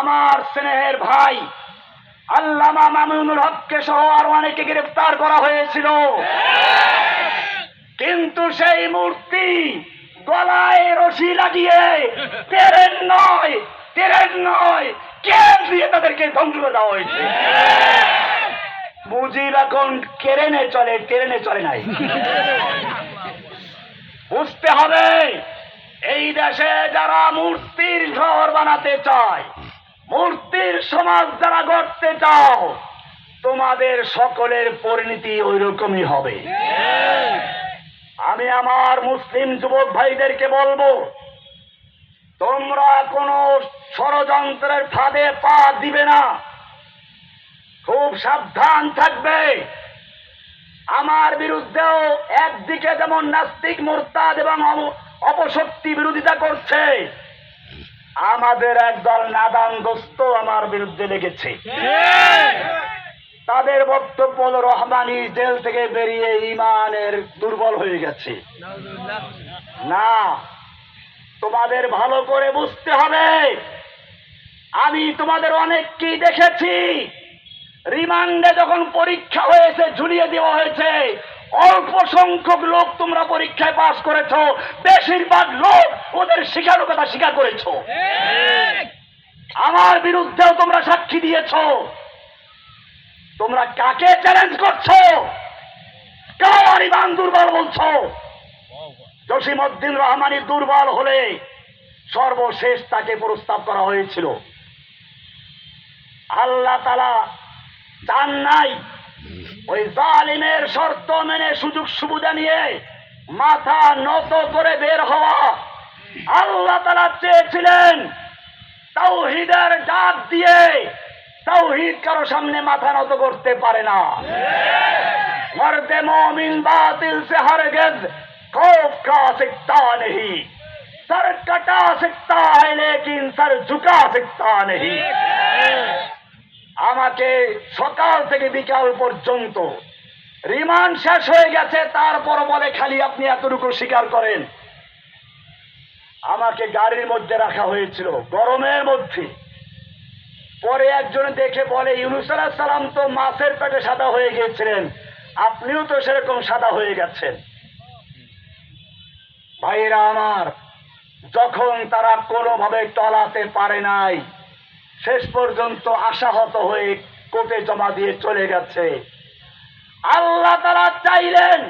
আমার স্নেহের ভাই আল্লামা মামুনুল হককে সহ আর অনেকে গ্রেফতার করা হয়েছিল। কিন্তু সেই মূর্তি গলায় রশি লাগিয়ে তেরেন নয় তেরেন নয় কে দিয়ে তাদেরকে ধ্বংস দেওয়া হয়েছে। মুজিব এখন কেরেনে চলে ট্রেনে চলে নাই। বুঝতে হবে এই দেশে যারা মূর্তির ঘর বানাতে চায়, মূর্তির সমাজ যারা গড়তে চাও, তোমাদের সকলের পরিণতি ওই রকমই হবে। আমি আমার মুসলিম যুবক ভাইদেরকে বলব, তোমরা কোনো ষড়যন্ত্রের ফাঁদে পা দিবে না। খুব সাবধান থাকবে। আমার বিরুদ্ধেও একদিকে যেমন নাস্তিক মোরতাদ এবং অপশক্তি বিরোধিতা করছে। আমাদের একদল নাদান দোস্ত আমার বিরুদ্ধে লেগেছে। তাদের বক্তব্য রহমানি জেল থেকে বেরিয়ে ইমানের দুর্বল হয়ে গেছে। না, তোমাদের ভালো করে বুঝতে হবে। আমি তোমাদের অনেককেই দেখেছি। রিমান্ডে যখন পরীক্ষা হয়েছে, ঝুলিয়ে দেওয়া হয়েছে অল্প সংখ্যক লোক তোমরা পরীক্ষায় পাশ করেছ বেশিরভাগ লোক ওদের স্বীকারকতা স্বীকার করেছ। আমার বিরুদ্ধেও তোমরা সাক্ষী দিয়েছ। তোমরা কাকে চ্যালেঞ্জ করছ? কার ইমান দুর্বল বলছো? জসিমউদ্দিন রহমানি দুর্বল হলে সর্বশেষ তাকে প্রস্তাব করা হয়েছিল। আল্লাহ তালা চান নাই ওই জালিমের শর্ত মেনে সুযোগ সুবিধা নিয়ে মাথা নত করে বের হওয়া আল্লাহ তালা চেয়েছিলেন তাওহিদের ডাক দিয়ে তাওহিদ কারো সামনে মাথা নত করতে পারে না मर्द मोमिन बातिल से हरगिज खौफ खा सकता नहीं सर कटा सकता है लेकिन सर झुका सकता नहीं আমাকে সকাল থেকে বিকাল পর্যন্ত রিমান্ড শেষ হয়ে গেছে, তারপর বলে, খালি আপনি এতটুকু স্বীকার করেন। আমাকে গাড়ির মধ্যে রাখা হয়েছিল, গরমের মধ্যে। পরে একজন দেখে বলে, ইউনুস সালাম তো মাছের পেটে সাদা হয়ে গিয়েছিলেন, আপনিও তো সেরকম সাদা হয়ে গেছেন। ভাইরা আমার, যখন তারা কোনোভাবে টলাতে পারে নাই শেষ পর্যন্ত আশাহত হয়ে কোর্টে জমা দিয়ে চলে গেছে আল্লাহ তারা চাইলেন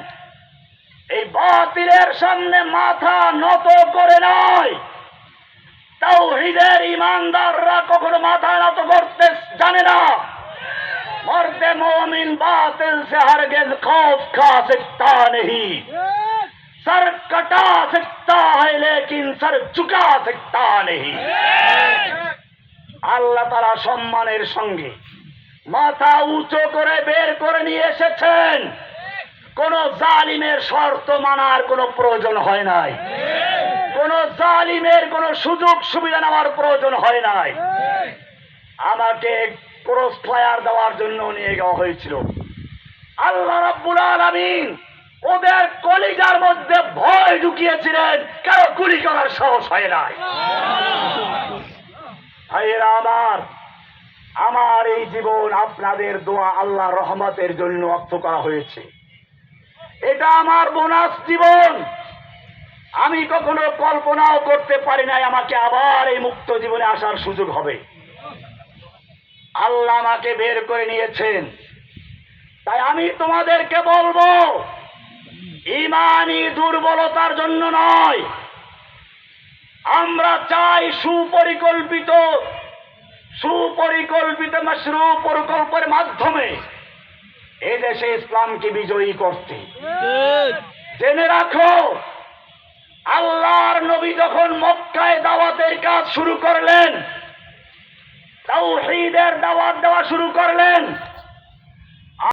এই বাতিলের সামনে মাথা নত করে নয় তাও হৃদের ইমানদাররা কখনো মাথা নত করতে জানে না मर्द मोमिन बातिल से हरगिज खौफ खा सकता नहीं सर कटा सकता है लेकिन सर झुका सकता नहीं আল্লাহ তারা সম্মানের সঙ্গে মাথা উঁচু করে বের করে নিয়ে এসেছেন। কোন জালিমের শর্ত মানার কোনো প্রয়োজন হয় নাই। কোন জালিমের কোনো সুযোগ সুবিধা নেওয়ার প্রয়োজন হয় নাই। আমাকে ক্রস দেওয়ার জন্য নিয়ে যাওয়া হয়েছিল। আল্লাহ রাব্বুল আলামিন ওদের কলিজার মধ্যে ভয় ঢুকিয়েছিলেন, কারও গুলি করার সাহস হয় নাই ভাইয়েরা আমার আমার এই জীবন আপনাদের দোয়া আল্লাহ রহমতের জন্য অর্থ করা হয়েছে। এটা আমার বোনাস জীবন। আমি কখনো কল্পনাও করতে পারি নাই আমাকে আবার এই মুক্ত জীবনে আসার সুযোগ হবে। আল্লাহ আমাকে বের করে নিয়েছেন। তাই আমি তোমাদেরকে বলব ইমানি দুর্বলতার জন্য নয়। আমরা চাই সুপরিকল্পিত সুপরিকল্পিত মশরু প্রকল্পের মাধ্যমে এদেশে ইসলামকে বিজয়ী করতে। জেনে রাখো আল্লাহর নবী যখন মক্কায় দাওয়াতের কাজ শুরু করলেন তাওহীদের দাওয়াত দেওয়া শুরু করলেন